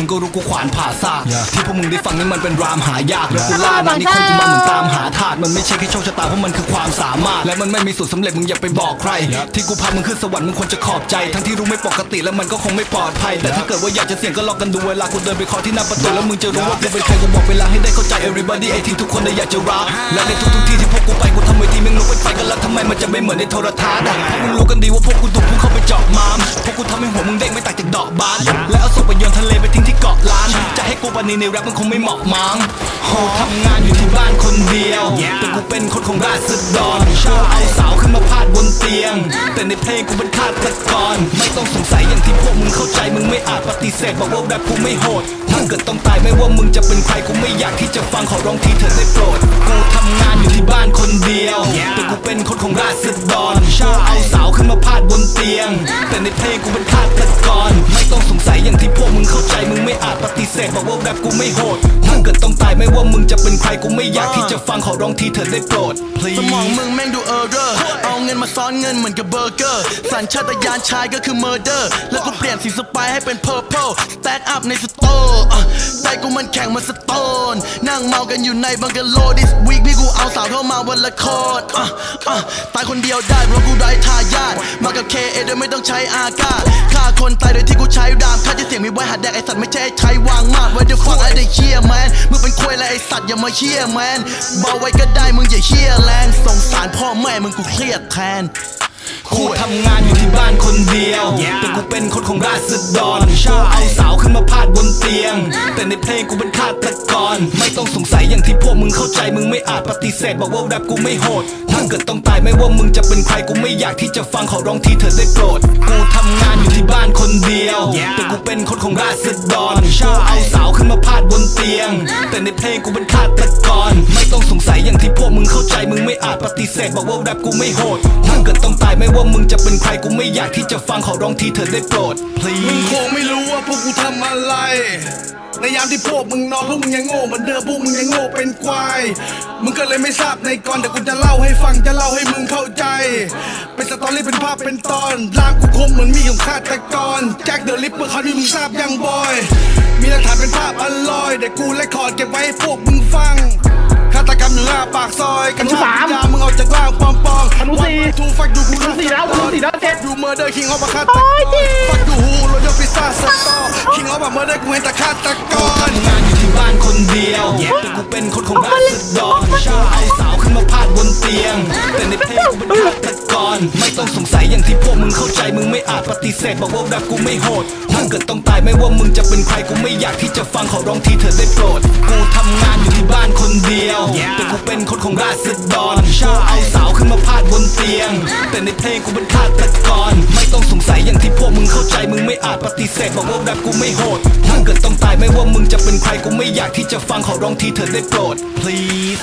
มึงก็รู้กูขวานผ่าซากที่พวกมึงได้ฟังนี่มันเป็นรามหายากแล้วกูล่านานี่คงกูมาเหมือนตามหาธาตุมันไม่ใช่แค่โชคชะตาเพราะมันคือความสามารถ และมันไม่มีสูตรสำเร็จมึงอย่าไปบอกใคร ที่กูพามึงขึ้นสวรรค์มึงควรจะขอบใจ ทั้งที่รู้ไม่ปกติแล้วมันก็คงไม่ปลอดภัย แต่ถ้าเกิดว่าอยากจะเสี่ยงก็ลองกันดูเวลากูเดินไปเคาะที่หน้าประตูแล้วมึงจะรู้ว่ากูเป็นใครกูบอกเวลาให้ได้เข้าใจ everybody ไอ้ที่ทุกคนได้อยากจะรักและในทุกๆที่ที่พวกกูไปกูทำเวทีแม่งลุกเป็นไฟกันแล้วทำไมมันจะไม่เหมือนในโทรทัศน์อะพวกมึงรู้กันดีว่าพวกกูถูกกูเข้าไปเจาะมามพวกกูทำให้หัวมึงเด้งไม่ต่างจากดอกบานและเอาศพไปโยนทะเลไปทิ้งที่ เกาะล้าน จะให้กูปานีในแรปมันคงไม่เหมาะมั้งโหทำงานอยู่ที่บ้านคนเดียว แต่กูเป็นคนของราษฎรชอบเอาสาวขึ้นมาพาดบนเตียง แต่ในเพลงกูเป็นฆาตกร ไม่ต้องสงสัยอย่างที่พวกมึงเข้าใจ มึงไม่อาจปฏิเสธบอกว่าแรปกูไม่โหด ถ้าเกิดต้องตายไม่ว่ามึงจะเป็นใครกูไม่อยากที่จะฟังขอร้องทีเถอะได้โปรด กูทำงานอยู่ที่บ้านคนเดียว แต่กูเป็นคนของราษฎรชอบเอาสาวขึ้นมาพาดบนเตียง แต่ในเพลงกูเป็นฆาตกร ไม่ต้องสงสัยอย่างที่พวกมึงเข้าใจ โหดถ้าเกิดต้องตายไม่ว่ามึงจะเป็นใครกูไม่อยากที่จะฟังขอร้องทีเถอะได้โปรด please สมองมึงแม่งดูเออร์เรอร์เอาเงินมาซ้อนเงินเหมือนกับเบอร์เกอร์ สัญชาตญาณชายก็คือเมอร์เดอร์ แล้วกูเปลี่ยนสีสไปร์ให้เป็นเพอร์เพลสแต็กอัพในสโตร์ใจกู มันแข็งมาสโตน นั่งเมากันอยู่ในบังกะโล this week พี่กูเอาสาวเข้ามาวันละคนอะอะตายคนเดียวได้เพราะกูได้ทายาทมากับ KA โดยไม่ต้องใช้อากาศฆ่าคนตายโดยที่กูใช้ดามค่าจะเสียงมีไว้หัดแดกไอสัตว์ไม่ใช่ใช้วางมากไว้เดี๋ยวฟังไอเด็กเชี่ยแมนมึงเป็นควยและไอสัตว์อย่ามาเชี่ยแมนเบาไว้ก็ได้มึงอย่าเชี่ยแรงสงสารพ่อแม่มึงกูเครียดแทน กูทำงานอยู่ที่บ้านคนเดียว แต่กูเป็นคนของราษฎรชอบเอาสาวขึ้นมาพาดบนเตียง แต่ในเพลงกูเป็นฆาตกร ไม่ต้องสงสัยอย่างที่พวกมึงเข้าใจ มึงไม่อาจปฏิเสธบอกว่าแรปกูไม่โหด ถ้าเกิดต้องตายไม่ว่ามึงจะเป็นใครกูไม่อยากที่จะฟังขอร้องทีเถอะได้โปรด กูทำงานอยู่ที่บ้านคนเดียว แต่กูเป็นคนของราษฎรชอบเอาสาวขึ้นมาพาดบนเตียง แต่ในเพลงกูเป็นฆาตกร ไม่ต้องสงสัยอย่างาจปฏิเสธบอกว่าแรปกูไม่โหดถ้าเกิดต้องตายไม่ว่ามึงจะเป็นใครกูไม่อยากที่จะฟังขอร้องทีเถอได้โปรดมึง please คงไม่รู้ว่าพวกกูทำอะไร ในยามที่พวกมึงนอนพวกมึงยังโง่เหมือนเดิมพวกมึงยังโง่เป็นควาย มึงก็เลยไม่ทราบในก่อนแต่กูจะเล่าให้ฟังจะเล่าให้มึงเข้าใจ เป็นสตอรี่เป็นภาพเป็นตอนร่างกูคมเหมือนมีของฆาตกรแจ็คเดอะลิปเปอร์เขาที่มึงทราบยังบอย มีหลักฐานเป็นภาพอลอยแต่กูและคอร์ดเก็บไว้ให้พวกมึงฟัง สี่ทูฟักดูกูอนุสี่แล้วอนุสี่แล้วเจ็ดดูเมอร์เดอร์คิงออฟฆาตกรฟักดูฮูโรยพิซซ่าสตอคิงออฟเมอร์เดอร์กูเห็นแต่ฆาตกรทำงานอยู่ที่บ้านคนเดียวแต่กูเป็นคนของราษฎรชอบเอาสาวขึ้นมาพาดบนเตียง แต่ในเพลงกูเป็นฆาตกรไม่ต้องสงสัยอย่างที่พวกมึงเข้าใจมึงไม่อาจปฏิเสธบอกว่าแรปกูไม่โหดถ้าเกิดต้องตายไม่ว่ามึงจะเป็นใครกูไม่อยากที่จะฟังขอร้องทีเถอะได้โปรดกูทำงานอยู่ที่บ้านคน แต่ในเพลงกูเป็นฆาตกร ไม่ต้องสงสัยอย่างที่พวกมึงเข้าใจมึงไม่อาจปฏิเสธบอกว่าแรปกูไม่โหดถ้าเกิดต้องตายไม่ว่ามึงจะเป็นใครกูไม่อยากที่จะฟังขอร้องทีเธอได้โปรด please